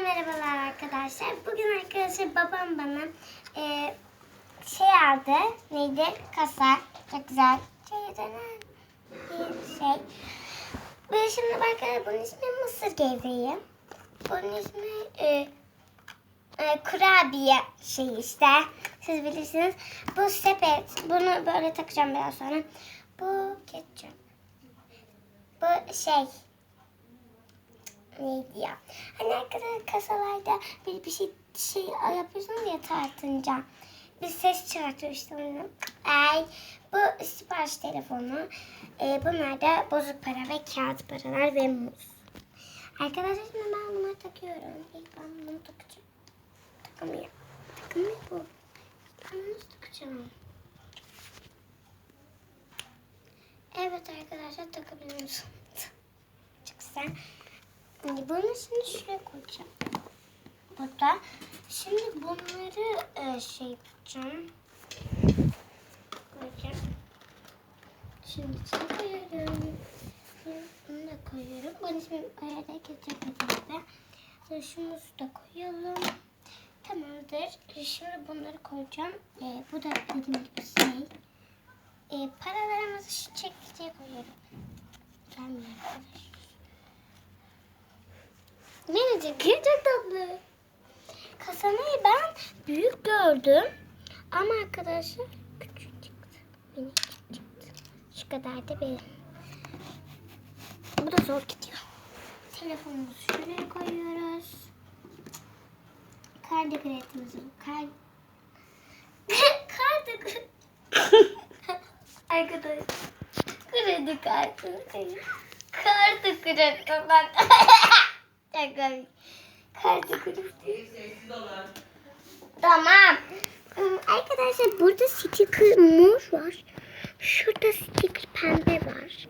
merhabalar arkadaşlar. Bugün arkadaşlar babam bana e, şey aldı. Neydi? Kasa. Çok güzel. Şey denen bir şey. Ve şimdi arkadaşlar bunun ismi mısır gevreği. Bunun ismi e, e, kurabiye şey işte. Siz bilirsiniz. Bu sepet. Bunu böyle takacağım biraz sonra. Bu ketçap. Bu şey neydi ya? Hani arkadaşlar kasalarda bir bir şey şey yapıyorsunuz ya tartınca. Bir ses çıkartıyor işte onu. Ay bu sipariş telefonu. Ee, bunlar da bozuk para ve kağıt paralar ve muz. Arkadaşlar şimdi ben bunları takıyorum. İlk ben bunu takacağım. Takamıyor. Takamıyor bu. Ben nasıl takacağım? Evet arkadaşlar takabiliyorsunuz. Çok güzel. Şimdi bunu şimdi şuraya koyacağım. Burada. Şimdi bunları e, şey yapacağım. Koyacağım. Şimdi koyuyorum. Bunu da koyuyorum. Bunun ismi arada ketçap gibi. Sonra şu muzu da koyalım. Tamamdır. Şimdi bunları koyacağım. E, bu da dediğim gibi şey. E, paralarımızı şu çekiciye koyuyorum. Gelmiyor arkadaşlar. Minicik, çok tatlı. Kasamayı ben büyük gördüm. Ama arkadaşlar küçük çıktı. Minik çıktı. Şu kadar da benim. Bu da zor gidiyor. Telefonumuzu şuraya koyuyoruz. Kardı kredimizi kar... kardı Arkadaşlar. Kredi kartı. Kartı kredi. Ben... Komik. Kartı kredi. Tamam. Arkadaşlar burada sticker mor var. Şurada sticker pembe var.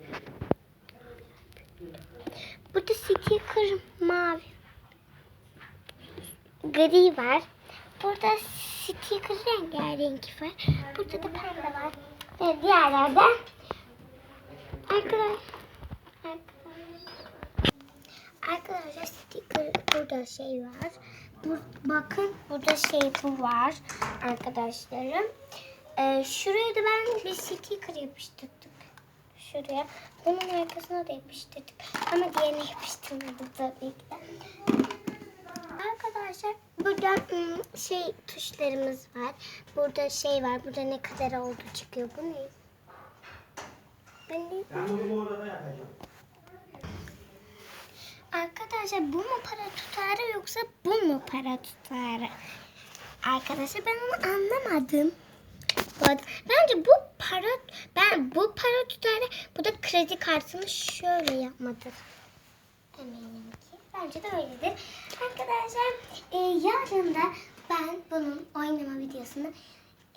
Burada sticker mavi. Gri var. Burada sticker rengarenk var. Burada da pembe var. Ve diğerlerde arkadaşlar Arkadaşlar sticker burada şey var. Bu, bakın burada şey bu var arkadaşlarım. Ee, şuraya da ben bir sticker yapıştırdım. Şuraya. Bunun arkasına da yapıştırdık. Ama diğerine yapıştırmadık tabii ki. Arkadaşlar burada ım, şey tuşlarımız var. Burada şey var. Burada ne kadar oldu çıkıyor. Bu ne? Ben bunu bu arada yapacağım. Arkadaşlar bu mu para tutarı yoksa bu mu para tutarı? Arkadaşlar ben onu anlamadım. Bence bu para ben bu para tutarı bu da kredi kartını şöyle yapmadır. Eminim ki. Bence de öyledir. Arkadaşlar e, yarın da ben bunun oynama videosunu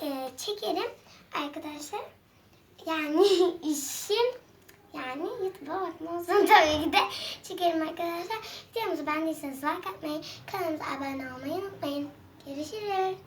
e, çekerim. Arkadaşlar yani işim yani YouTube'a bakmazsın tabii ki de çekerim arkadaşlar. Videomuzu beğendiyseniz like atmayı, kanalımıza abone olmayı unutmayın. Görüşürüz.